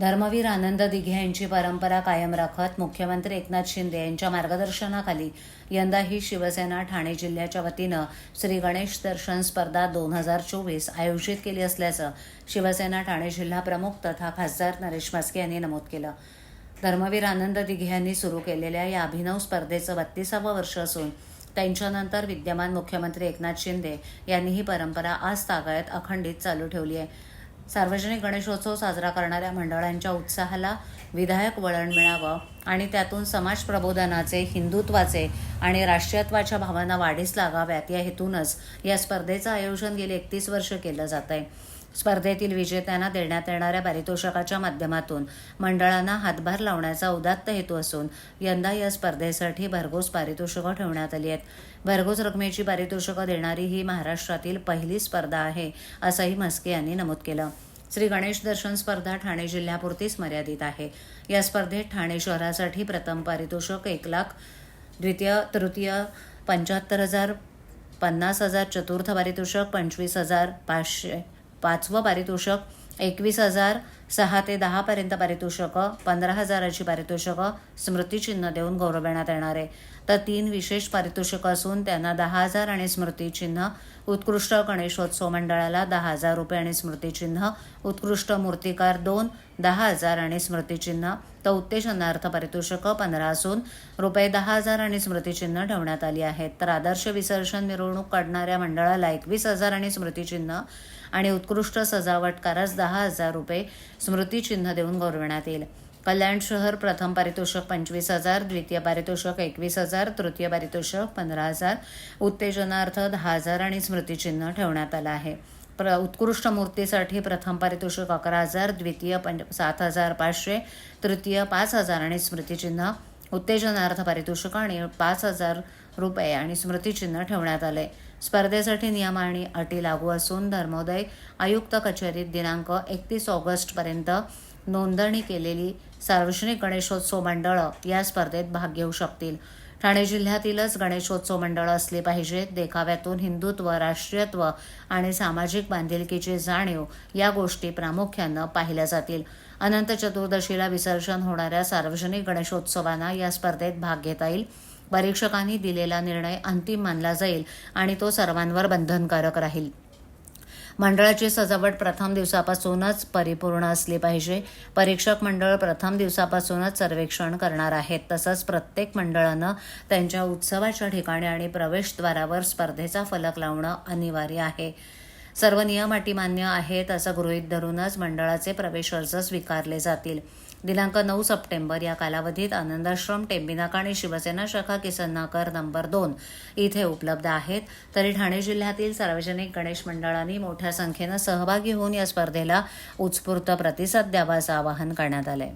धर्मवीर आनंद दिघे यांची परंपरा कायम राखत मुख्यमंत्री एकनाथ शिंदे यांच्या मार्गदर्शनाखाली यंदाही शिवसेना ठाणे जिल्ह्याच्या वतीनं श्री गणेश दर्शन स्पर्धा दोन हजार चोवीस आयोजित केली असल्याचं शिवसेना ठाणे जिल्हा प्रमुख तथा खासदार नरेश म्हस्के यांनी नमूद केलं. धर्मवीर आनंद दिघे यांनी सुरू केलेल्या या अभिनव स्पर्धेचं बत्तीसावं वर्ष असून त्यांच्यानंतर विद्यमान मुख्यमंत्री एकनाथ शिंदे यांनी ही परंपरा आज तागायत अखंडित चालू ठेवली आहे. सार्वजनिक गणेशोत्सव साजरा करणाऱ्या मंडळांच्या उत्साहाला विधायक वळण मिळावं आणि त्यातून समाज प्रबोधनाचे हिंदुत्वाचे आणि राष्ट्रीयत्वाच्या भावना वाढीस लागाव्यात या हेतूनच या स्पर्धेचं आयोजन गेली एकतीस वर्ष केलं जात आहे स्पर्धेतील विजेत्यांना देण्यात येणाऱ्या पारितोषिकाच्या माध्यमातून मंडळांना हातभार लावण्याचा उदात्त हेतू असून यंदा या स्पर्धेसाठी भरघोस पारितोषिकं ठेवण्यात आली आहेत. भरघोस रकमेची पारितोषिकं देणारी ही महाराष्ट्रातील पहिली स्पर्धा आहे असंही म्हस्के यांनी नमूद केलं. श्री गणेश दर्शन स्पर्धा ठाणे जिल्ह्यापुरतीच मर्यादित आहे. या स्पर्धेत ठाणे शहरासाठी प्रथम पारितोषिक एक लाख द्वितीय तृतीय पंच्याहत्तर हजार पन्नास हजार चतुर्थ पारितोषिक पंचवीस हजार पाचशे पाचवं पारितोषक एकवीस हजार सहा ते दहापर्यंत पारितोषकं पंधरा हजाराची पारितोषकं स्मृतिचिन्ह देऊन गौरवण्यात येणार आहे. तर तीन विशेष पारितोषिकं असून त्यांना दहा हजार आणि स्मृतिचिन्ह उत्कृष्ट गणेशोत्सव मंडळाला दहा हजार रुपये आणि स्मृतिचिन्ह उत्कृष्ट मूर्तिकार दोन दहा हजार आणि स्मृतिचिन्ह तर उत्तेजनार्थ पारितोषिकं पंधरा असून रुपये दहा हजार आणि स्मृतिचिन्ह ठेवण्यात आली आहेत. तर आदर्श विसर्जन मिरवणूक काढणाऱ्या मंडळाला एकवीस हजार आणि स्मृतिचिन्ह आणि उत्कृष्ट सजावटकारास दहा हजार रुपये स्मृतिचिन्ह देऊन गौरविण्यात येईल. कल्याण शहर प्रथम पारितोषिक पंचवीस हजार द्वितीय पारितोषिक एकवीस हजार तृतीय पारितोषिक पंधरा हजार. उत्तेजनार्थ दहा हजार आणि स्मृतिचिन्ह ठेवण्यात आलं आहे. प्र उत्कृष्ट मूर्तीसाठी प्रथम पारितोषिक अकरा हजार द्वितीय पंच सात हजार पाचशे तृतीय पाच हजार आणि स्मृतिचिन्ह उत्तेजनार्थ पारितोषिक आणि पाच हजार रुपये आणि स्मृतिचिन्ह ठेवण्यात आले. स्पर्धेसाठी नियम आणि अटी लागू असून धर्मोदय आयुक्त कचेरीत दिनांक एकतीस ऑगस्टपर्यंत नोंदणी केलेली सार्वजनिक गणेशोत्सव मंडळं या स्पर्धेत भाग घेऊ शकतील. ठाणे जिल्ह्यातीलच गणेशोत्सव मंडळं असली पाहिजेत देखाव्यातून हिंदुत्व राष्ट्रीयत्व आणि सामाजिक बांधिलकीची जाणीव या गोष्टी प्रामुख्यानं पाहिल्या जातील. अनंत चतुर्दशीला विसर्जन होणाऱ्या सार्वजनिक गणेशोत्सवांना या स्पर्धेत भाग घेता येईल. परीक्षकांनी दिलेला निर्णय अंतिम मानला जाईल आणि तो सर्वांवर बंधनकारक राहील. मंडळाची सजावट प्रथम दिवसापासूनच परिपूर्ण असली पाहिजे. परीक्षक मंडळ प्रथम दिवसापासूनच सर्वेक्षण करणार आहेत. तसंच प्रत्येक मंडळानं त्यांच्या उत्सवाच्या ठिकाणी आणि प्रवेशद्वारावर स्पर्धेचा फलक लावणं अनिवार्य आहे. सर्व नियम अटी मान्य आहेत असं गृहीत धरूनच मंडळाचे प्रवेश अर्ज स्वीकारले जातील. दिनांक नऊ सप्टेंबर या कालावधीत आनंदाश्रम टेंबिनाका आणि शिवसेना शाखा किसन किसन्नाकर नंबर दोन इथे उपलब्ध आहेत. तरी ठाणे जिल्ह्यातील सार्वजनिक गणेश मंडळांनी मोठ्या संख्येनं सहभागी होऊन या स्पर्धेला उत्स्फूर्त प्रतिसाद द्यावा असं आवाहन करण्यात आलंय.